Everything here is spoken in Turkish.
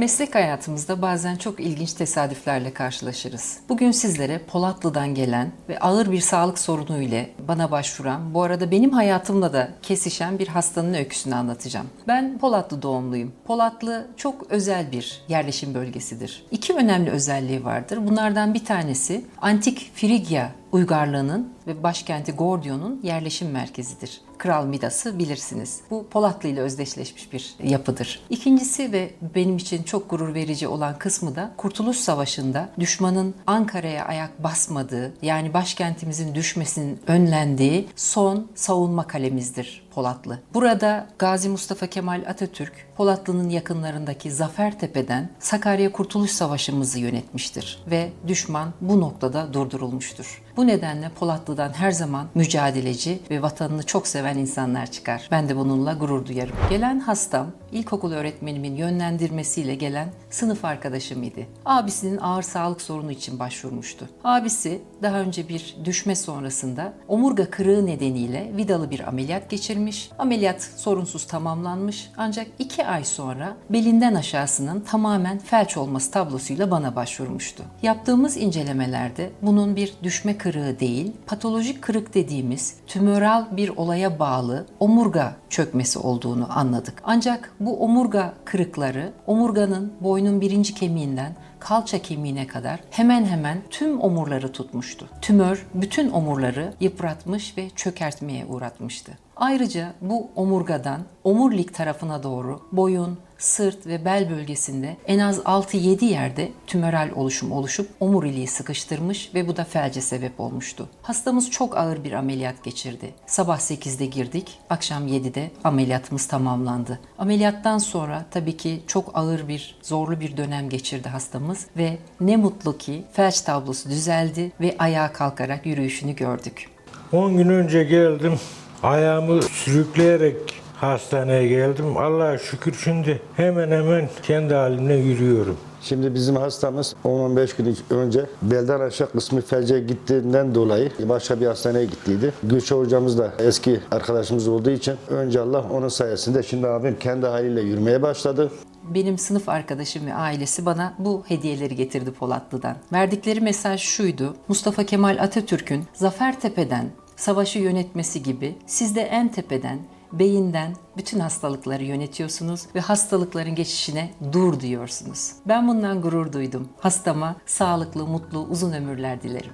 Meslek hayatımızda bazen çok ilginç tesadüflerle karşılaşırız. Bugün sizlere Polatlı'dan gelen ve ağır bir sağlık sorunu ile bana başvuran, bu arada benim hayatımla da kesişen bir hastanın öyküsünü anlatacağım. Ben Polatlı doğumluyum. Polatlı çok özel bir yerleşim bölgesidir. İki önemli özelliği vardır. Bunlardan bir tanesi antik Frigya uygarlığının ve başkenti Gordion'un yerleşim merkezidir. Kral Midas'ı bilirsiniz. Bu Polatlı ile özdeşleşmiş bir yapıdır. İkincisi ve benim için çok gurur verici olan kısmı da Kurtuluş Savaşı'nda düşmanın Ankara'ya ayak basmadığı yani başkentimizin düşmesinin önlendiği son savunma kalemizdir Polatlı. Burada Gazi Mustafa Kemal Atatürk Polatlı'nın yakınlarındaki Zafertepe'den Sakarya Kurtuluş Savaşı'mızı yönetmiştir ve düşman bu noktada durdurulmuştur. Bu nedenle Polatlı'dan her zaman mücadeleci ve vatanını çok seven insanlar çıkar. Ben de bununla gurur duyarım. Gelen hastam ilkokul öğretmenimin yönlendirmesiyle gelen sınıf arkadaşım idi. Abisinin ağır sağlık sorunu için başvurmuştu. Abisi daha önce bir düşme sonrasında omurga kırığı nedeniyle vidalı bir ameliyat geçirmiş. Ameliyat sorunsuz tamamlanmış ancak iki ay sonra belinden aşağısının tamamen felç olması tablosuyla bana başvurmuştu. Yaptığımız incelemelerde bunun bir düşme kırığı değil, patolojik kırık dediğimiz tümöral bir olaya bağlı omurga çökmesi olduğunu anladık. Ancak bu omurga kırıkları omurganın boynun birinci kemiğinden kalça kemiğine kadar hemen hemen tüm omurları tutmuştu. Tümör bütün omurları yıpratmış ve çökertmeye uğratmıştı. Ayrıca bu omurgadan omurilik tarafına doğru boyun, sırt ve bel bölgesinde en az 6-7 yerde tümöral oluşum oluşup omuriliği sıkıştırmış ve bu da felce sebep olmuştu. Hastamız çok ağır bir ameliyat geçirdi. Sabah 8'de girdik, akşam 7'de ameliyatımız tamamlandı. Ameliyattan sonra tabii ki çok ağır bir, zorlu bir dönem geçirdi hastamız ve ne mutlu ki felç tablosu düzeldi ve ayağa kalkarak yürüyüşünü gördük. 10 gün önce geldim. Ayağımı sürükleyerek hastaneye geldim. Allah'a şükür şimdi hemen hemen kendi halimle yürüyorum. Şimdi bizim hastamız 10-15 gün önce belden aşağı kısmı felce gittiğinden dolayı başka bir hastaneye gittiydi. Gülşah hocamız da eski arkadaşımız olduğu için önce Allah onun sayesinde şimdi abim kendi haliyle yürümeye başladı. Benim sınıf arkadaşım ve ailesi bana bu hediyeleri getirdi Polatlı'dan. Verdikleri mesaj şuydu. Mustafa Kemal Atatürk'ün Zafertepe'den savaşı yönetmesi gibi siz de en tepeden beyinden bütün hastalıkları yönetiyorsunuz ve hastalıkların geçişine dur diyorsunuz. Ben bundan gurur duydum. Hastama sağlıklı, mutlu, uzun ömürler dilerim.